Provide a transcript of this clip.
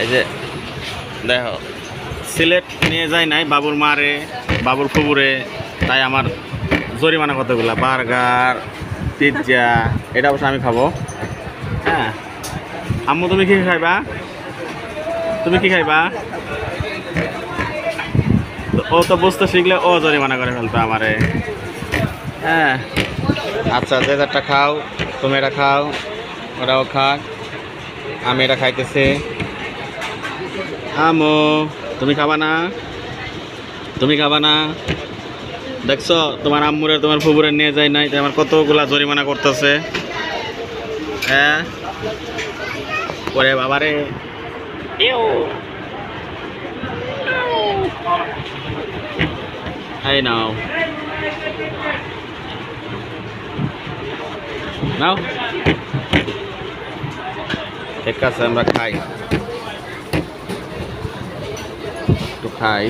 এই যে, দেখো, সিলেট নিয়ে যায় নাই বাবুর মারে, বাবুর ফুবুরে, তাই আমার জরিমানা কতগুলা? বার্গার, পিৎজা, এটা অবশ্য আমি খাব। হ্যাঁ। আম্মু, তুমি কি খাইবা? তুমি কি খাইবা? ও তো বুঝতে শিখলে ও জরিমানা করে ফেলতো আমারে। হ্যাঁ। আচ্ছা যে যারটা খাও, তুমি এটা খাও ওরাও খাক আমি এটা খাইতেছি। আমো, তুমি খাবা না? তুমি খাবা না? দেখছ, তোমার আম্মুরে, তোমার ফুবুরে নিয়ে যায় নাই আমার কতগুলা জরিমানা করতেছে। হ্যাঁ? ওরে বাবারে। এই নাও। নাও। ঠিক আছে, আমরা খাই। একটু খাই